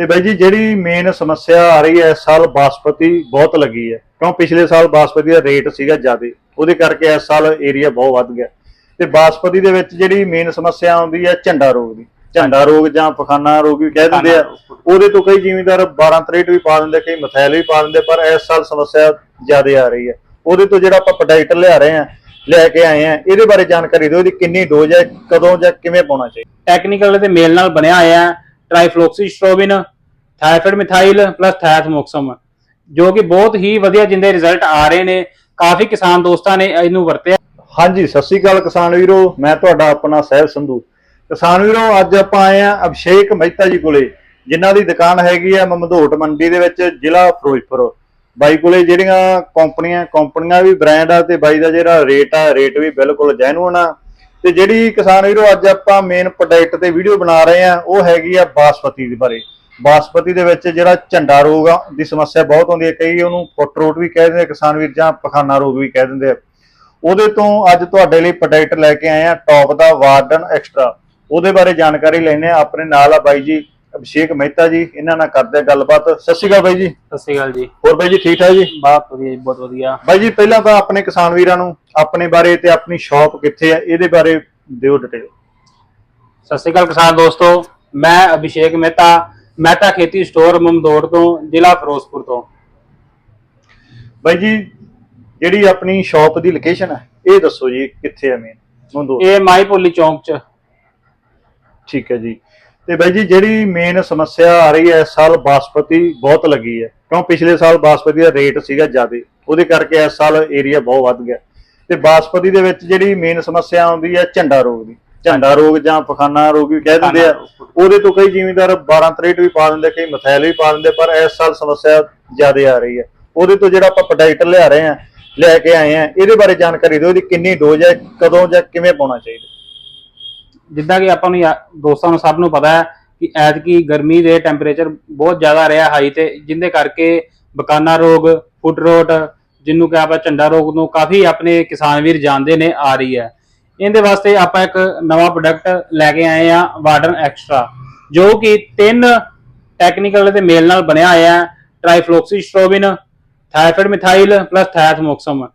ਤੇ ਬਾਈ ਜੀ ਜਿਹੜੀ ਮੇਨ ਸਮੱਸਿਆ ਆ ਰਹੀ ਹੈ ਇਸ ਸਾਲ ਬਾਸਪਤੀ ਬਹੁਤ ਲੱਗੀ ਹੈ। ਕਿਉਂ ਪਿਛਲੇ ਸਾਲ ਬਾਸਪਤੀ ਦਾ ਰੇਟ ਸੀਗਾ ਜ਼ਿਆਦਾ ਉਹਦੇ ਕਰਕੇ ਇਸ ਸਾਲ ਏਰੀਆ ਬਹੁਤ ਵੱਧ ਗਿਆ। ਤੇ ਬਾਸਪਤੀ ਦੇ ਵਿੱਚ ਜਿਹੜੀ ਮੇਨ ਸਮੱਸਿਆ ਆਉਂਦੀ ਹੈ ਝੰਡਾ ਰੋਗ ਦੀ। ਝੰਡਾ ਰੋਗ ਜਾਂ ਪਖਾਨਾ ਰੋਗ ਵੀ ਕਹਿ ਦਿੰਦੇ ਆ। ਉਹਦੇ ਤੋਂ ਕਈ ਜ਼ਿਮੀਂਦਾਰ 12 ਤਰੇਟ ਵੀ ਪਾ ਦਿੰਦੇ ਕਈ ਮਥੈਲ ਵੀ ਪਾ ਦਿੰਦੇ ਪਰ ਇਸ ਸਾਲ ਸਮੱਸਿਆ ਜ਼ਿਆਦਾ ਆ ਰਹੀ ਹੈ। ਉਹਦੇ ਤੋਂ ਜਿਹੜਾ ਆਪਾਂ ਪ੍ਰੋਡਕਟ ਲਿਆ ਰਹੇ ਆ ਲੈ ਕੇ ਆਏ ਆ ਇਹਦੇ ਬਾਰੇ ਜਾਣਕਾਰੀ ਦਿਓ ਇਹਦੀ ਕਿੰਨੀ ਡੋਜ਼ ਹੈ ਕਦੋਂ ਜਾਂ ਕਿਵੇਂ ਪਾਉਣਾ ਚਾਹੀਦਾ। ਟੈਕਨੀਕਲ ਦੇ ਮੇਲ ਨਾਲ ਬਣਿਆ ਹੋਇਆ ਹੈ। ਟ੍ਰਾਈਫਲੋਕਸੀਸਟ੍ਰੋਬਿਨ ਥਾਇਫਿਡ ਮਿਥਾਈਲ ਪਲੱਸ ਥਾਇਥਮੋਕਸਮ, ਜੋ ਕਿ ਬਹੁਤ ਹੀ ਵਧੀਆ ਜਿੰਦੇ ਰਿਜ਼ਲਟ ਆ ਰਹੇ ਨੇ। ਕਾਫੀ ਕਿਸਾਨ ਦੋਸਤਾਂ ਨੇ ਇਹਨੂੰ ਵਰਤਿਆ। ਹਾਂਜੀ, ਸਤਿ ਸ੍ਰੀ ਅਕਾਲ ਕਿਸਾਨ ਵੀਰੋ। ਮੈਂ ਤੁਹਾਡਾ ਆਪਣਾ ਸਹਿਬ ਸੰਧੂ। ਕਿਸਾਨ ਵੀਰੋ, ਅੱਜ ਆਪਾਂ ਆਏ ਆ ਅਭਿਸ਼ੇਕ ਮਹਿਤਾ ਜੀ ਕੋਲੇ, ਜਿਨ੍ਹਾਂ ਦੀ ਦੁਕਾਨ ਹੈਗੀ ਆ ਮਮਦੋਟ ਮੰਡੀ ਦੇ ਵਿੱਚ, ਜ਼ਿਲ੍ਹਾ ਫਿਰੋਜ਼ਪੁਰ। ਬਾਈ ਕੋਲੇ ਜਿਹੜੀਆਂ ਕੰਪਨੀਆਂ ਕੰਪਨੀਆਂ ਵੀ ਬ੍ਰਾਂਡ ਆ ਤੇ ਬਾਈ ਦਾ ਜਿਹੜਾ ਰੇਟ ਆ ਰੇਟ ਵੀ ਬਿਲਕੁਲ ਜੈਨੂਨ ਆ। ਤੇ ਜਿਹੜੀ ਕਿਸਾਨ ਵੀਰੋ, ਅੱਜ ਆਪਾਂ ਮੇਨ ਪ੍ਰੋਡਕਟ ਤੇ ਵੀਡੀਓ ਬਣਾ ਰਹੇ ਆ ਉਹ ਹੈਗੀ ਆ ਬਾਸਪਤੀ ਦੇ ਬਾਰੇ। ਬਾਸਪਤੀ ਦੇ ਵਿੱਚ ਜਿਹੜਾ ਝੰਡਾ ਰੋਗ ਆ, ਦੀ ਸਮੱਸਿਆ ਬਹੁਤ ਆਉਂਦੀ ਹੈ। ਕਈ ਉਹਨੂੰ ਫੁੱਟ ਰੋਟ ਵੀ ਕਹਿ ਦਿੰਦੇ ਕਿਸਾਨ ਵੀਰ, ਜਾਂ ਪਖਾਨਾ ਰੋਗ ਵੀ ਕਹਿ ਦਿੰਦੇ ਆ। ਉਹਦੇ ਤੋਂ ਅੱਜ ਤੁਹਾਡੇ ਲਈ ਪ੍ਰੋਡਕਟ ਲੈ ਕੇ ਆਏ ਆ ਟੌਪ ਦਾ ਵਾਰਡਨ ਐਕਸਟਰਾ ਉਹਦੇ ਬਾਰੇ ਜਾਣਕਾਰੀ ਲੈਣੇ ਆ ਆਪਣੇ ਨਾਲ ਆ ਬਾਈ ਜੀ ਅਭਿਸ਼ੇਕ ਮਹਿਤਾ ਜੀ ਇਹਨਾਂ ਨਾਲ ਕਰਦੇ ਆ ਗੱਲਬਾਤ। ਸਤਿ ਸ਼੍ਰੀ ਅਕਾਲ ਬਾਈ ਜੀ। ਸਤਿ ਸ਼੍ਰੀ ਅਕਾਲ ਜੀ। ਹੋਰ ਬਾਈ ਜੀ ਠੀਕ ਠਾਕ ਜੀ? ਬਹੁਤ ਵਧੀਆ ਜੀ ਬਹੁਤ ਵਧੀਆ। ਬਾਈ ਜੀ ਪਹਿਲਾਂ ਤਾਂ ਆਪਣੇ ਕਿਸਾਨ ਵੀਰਾਂ ਨੂੰ ਆਪਣੇ ਬਾਰੇ ਤੇ ਆਪਣੀ ਸ਼ਾਪ ਕਿੱਥੇ ਆ ਇਹਦੇ ਬਾਰੇ ਦਿਓ ਡਿਟੇਲ ਸਤਿ ਸ਼੍ਰੀ ਅਕਾਲ ਕਿਸਾਨ ਦੋਸਤੋ ਮੈਂ ਅਭਿਸ਼ੇਕ ਮਹਿਤਾ ਮਹਿਤਾ ਖੇਤੀ ਸਟੋਰ ਮਮਦੋੜ ਤੋਂ ਜ਼ਿਲ੍ਹਾ ਫਿਰੋਜ਼ਪੁਰ ਤੋਂ। ਬਾਈ ਜੀ ਜਿਹੜੀ ਆਪਣੀ ਸ਼ਾਪ ਦੀ ਲੋਕੇਸ਼ਨ ਹੈ ਇਹ ਦੱਸੋ ਜੀ ਕਿੱਥੇ ਹੈ ਮੇਨ ਮੁੰਦੋ ਇਹ ਮਾਈ ਭੋਲੀ ਚੌਂਕ 'ਚ। ਠੀਕ ਹੈ ਜੀ। ਤੇ ਬਾਈ ਜੀ ਜਿਹੜੀ ਮੇਨ ਸਮੱਸਿਆ ਆ ਰਹੀ ਹੈ ਇਸ ਸਾਲ ਬਾਸਪਤੀ ਬਹੁਤ ਲੱਗੀ ਹੈ। ਕਿਉਂ ਪਿਛਲੇ ਸਾਲ ਬਾਸਪਤੀ ਦਾ ਰੇਟ ਸੀਗਾ ਜ਼ਿਆਦਾ ਉਹਦੇ ਕਰਕੇ ਇਸ ਸਾਲ ਏਰੀਆ ਬਹੁਤ ਵੱਧ ਗਿਆ। ਤੇ ਬਾਸਪਤੀ ਦੇ ਵਿੱਚ ਜਿਹੜੀ ਮੇਨ ਸਮੱਸਿਆ ਆਉਂਦੀ ਹੈ ਝੰਡਾ ਰੋਗ ਦੀ। ਝੰਡਾ ਰੋਗ ਜਾਂ ਪਖਾਨਾ ਰੋਗ ਵੀ ਕਹਿ ਦਿੰਦੇ ਆ। ਉਹਦੇ ਤੋਂ ਕਈ ਜ਼ਿਮੀਂਦਾਰ 12 ਤਰੇਟ ਵੀ ਪਾ ਦਿੰਦੇ ਕਈ ਮਥੈਲ ਵੀ ਪਾ ਦਿੰਦੇ ਪਰ ਇਸ ਸਾਲ ਸਮੱਸਿਆ ਜ਼ਿਆਦਾ ਆ ਰਹੀ ਹੈ। ਉਹਦੇ ਤੋਂ ਜਿਹੜਾ ਆਪਾਂ ਪ੍ਰੋਡਕਟ ਲਿਆ ਰਹੇ ਆ ਲੈ ਕੇ ਆਏ ਆ ਇਹਦੇ ਬਾਰੇ ਜਾਣਕਾਰੀ ਦਿਓ ਇਹਦੀ ਕਿੰਨੀ ਡੋਜ਼ ਹੈ ਕਦੋਂ ਜਾਂ ਕਿਵੇਂ ਪਾਉਣਾ ਚਾਹੀਦਾ। ਜਿੱਦਾਂ ਕਿ ਆਪਾਂ ਨੂੰ ਯਾ- ਦੋਸਤਾਂ ਨੂੰ ਸਭ ਨੂੰ ਪਤਾ ਹੈ ਕਿ ਐਤਕੀ ਗਰਮੀ ਦੇ ਟੈਂਪਰੇਚਰ ਬਹੁਤ ਜ਼ਿਆਦਾ ਰਿਹਾ ਹਾਈ ਤੇ, ਜਿੰਦੇ ਕਰਕੇ ਬਕਾਨਾ ਰੋਗ, ਫੁੱਟ ਰੋਟ ਜਿਹਨੂੰ ਕਿ ਆਪਾਂ ਝੰਡਾ ਰੋਗ ਨੂੰ ਕਾਫੀ ਆਪਣੇ ਕਿਸਾਨ ਵੀਰ ਜਾਣਦੇ ਨੇ, ਆ ਰਹੀ ਹੈ। ਇਹਦੇ ਵਾਸਤੇ ਆਪਾਂ ਇੱਕ ਨਵਾਂ ਪ੍ਰੋਡਕਟ ਲੈ ਕੇ ਆਏ ਆ ਵਾਰਡਨ ਐਕਸਟਰਾ ਜੋ ਕਿ ਤਿੰਨ ਟੈਕਨੀਕਲ ਦੇ ਮੇਲ ਨਾਲ ਬਣਿਆ ਹੋਇਆ ਹੈ ਟ੍ਰਾਈਫਲੋਕਸੀਸਟ੍ਰੋਬਿਨ ਥਾਇਫਿਡ ਮਿਥਾਈਲ ਪਲੱਸ ਥਾਇਥਮੋਕਸਮ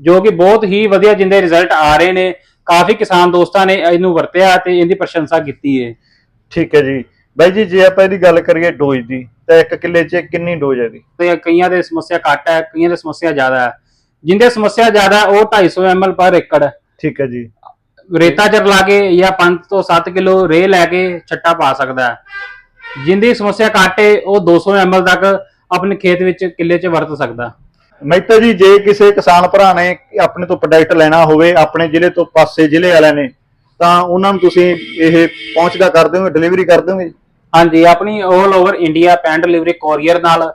ਜੋ ਕਿ ਬਹੁਤ ਹੀ ਵਧੀਆ ਜਿੰਦੇ ਰਿਜ਼ਲਟ ਆ ਰਹੇ ਨੇ। ਕਾਫੀ ਕਿਸਾਨ ਦੋਸਤਾਂ ਨੇ ਇਹਨੂੰ ਵਰਤਿਆ ਤੇ ਇਹਦੀ ਪ੍ਰਸ਼ੰਸਾ ਕੀਤੀ ਹੈ ਠੀਕ ਹੈ ਜੀ। ਬਾਈ ਜੀ ਜੇ ਆਪਾਂ ਇਹਦੀ ਗੱਲ ਕਰੀਏ ਡੋਜ਼ ਦੀ ਤਾਂ ਇੱਕ ਕਿੱਲੇ 'ਚ ਕਿੰਨੀ ਡੋਜ਼ ਹੈ ਦੀ ਤੇ ਕਈਆਂ ਦੇ ਸਮੱਸਿਆ ਘੱਟ ਹੈ ਕਈਆਂ ਦੇ ਸਮੱਸਿਆ ਜ਼ਿਆਦਾ ਹੈ। ਜਿੰਦੇ ਸਮੱਸਿਆ ਜ਼ਿਆਦਾ ਉਹ 250 ml ਪਰ ਏਕੜ। ਠੀਕ ਹੈ ਜੀ। ਰੇਤਾ ਚ ਰਲਾ ਕੇ ਜਾਂ 5 ਤੋਂ 7 ਕਿਲੋ ਰੇ ਲੈ ਕੇ ਛੱਟਾ ਪਾ ਸਕਦਾ ਹੈ। ਜਿੰਦੀ ਸਮੱਸਿਆ ਘੱਟ ਹੈ ਉਹ 200 ml ਤੱਕ ਆਪਣੇ ਖੇਤ ਵਿੱਚ ਕਿੱਲੇ 'ਚ ਵਰਤ ਸਕਦਾ। ਮਹਿਤਾ ਜੀ, ਜੇ ਕਿਸੇ ਕਿਸਾਨ ਭਰਾ ਨੇ ਆਪਣੇ ਤੋਂ ਪ੍ਰੋਡਕਟ ਲੈਣਾ ਹੋਵੇ, ਆਪਣੇ ਜ਼ਿਲ੍ਹੇ ਤੋਂ ਪਾਸੇ ਜ਼ਿਲ੍ਹੇ ਵਾਲਿਆਂ ਨੇ, ਤਾਂ ਉਹਨਾਂ ਨੂੰ ਤੁਸੀਂ ਇਹ ਪਹੁੰਚਦਾ ਕਰ ਦਿਓਗੇ ਡਿਲੀਵਰੀ ਕਰ ਦਿਓਗੇ ਹਾਂਜੀ, ਆਪਣੀ 올 over India pan delivery courier ਨਾਲ,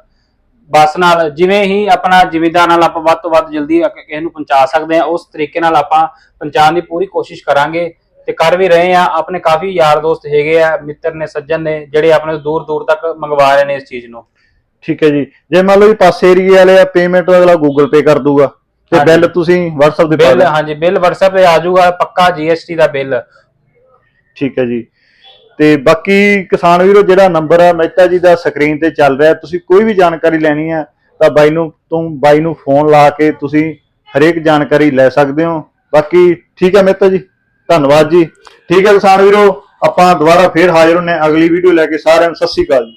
ਬੱਸ ਨਾਲ, ਜਿਵੇਂ ਹੀ ਆਪਣਾ ਜ਼ਿਮੀਦਾਰ ਨਾਲ ਆਪਾਂ ਵੱਧ ਤੋਂ ਵੱਧ ਜਲਦੀ ਕਿਸੇ ਨੂੰ ਪਹੁੰਚਾ ਸਕਦੇ ਆ ਉਸ ਤਰੀਕੇ ਨਾਲ ਆਪਾਂ ਪਹੁੰਚਾਉਣ ਦੀ ਪੂਰੀ ਕੋਸ਼ਿਸ਼ ਕਰਾਂਗੇ। ਤੇ ਕਰ ਵੀ ਰਹੇ ਆ ਆਪਣੇ ਕਾਫੀ ਯਾਰ ਦੋਸਤ ਹੈਗੇ ਆ, ਮਿੱਤਰ ਨੇ, ਸੱਜਣ ਨੇ, ਜਿਹੜੇ ਆਪਣੇ ਦੂਰ ਦੂਰ ਤੱਕ ਮੰਗਵਾ ਰਹੇ ਨੇ ਇਸ ਚੀਜ਼ ਨੂੰ। ਠੀਕ ਹੈ ਜੀ। ਜੇ ਮੰਨ ਲਓ ਵੀ ਪਾਸੇ ਏਰੀਏ ਵਾਲੇ ਆ ਪੇਮੈਂਟ ਅਗਲਾ ਗੂਗਲ ਪੇ ਕਰ ਦੂਗਾ। ਤੇ। ਬਿੱਲ ਤੁਸੀਂ WhatsApp ਦੇ ਪਾ ਬਿੱਲ ਦਿਓ। ਹਾਂਜੀ ਬਿੱਲ WhatsApp ਤੇ ਆ ਜਾਊਗਾ ਪੱਕਾ GST ਦਾ ਬਿੱਲ। ਠੀਕ ਹੈ ਜੀ। ਤੇ ਬਾਕੀ ਕਿਸਾਨ ਵੀਰੋ ਜਿਹੜਾ ਨੰਬਰ ਆ ਮਹਿਤਾ ਜੀ ਦਾ ਸਕਰੀਨ ਤੇ ਚੱਲ ਰਿਹਾ। ਤੁਸੀਂ ਕੋਈ ਵੀ ਜਾਣਕਾਰੀ ਲੈਣੀ ਆ ਤਾਂ ਬਾਈ ਨੂੰ ਤੋਂ ਬਾਈ ਨੂੰ ਫੋਨ ਲਾ ਕੇ ਤੁਸੀਂ ਹਰੇਕ ਜਾਣਕਾਰੀ ਲੈ ਸਕਦੇ ਹੋ। ਬਾਕੀ ਠੀਕ ਹੈ ਮਹਿਤਾ ਜੀ। ਧੰਨਵਾਦ ਜੀ। ਠੀਕ ਹੈ ਕਿਸਾਨ ਵੀਰੋ ਆਪਾਂ ਦੁਬਾਰਾ ਫੇਰ ਹਾਜ਼ਰ ਹੁੰਨੇ ਹਾਂ। ਅਗਲੀ ਵੀਡੀਓ ਲੈ ਕੇ ਸਾਰਿਆਂ ਨੂੰ ਸਤਿ ਸ਼੍ਰੀ ਅਕਾਲ ਜੀ।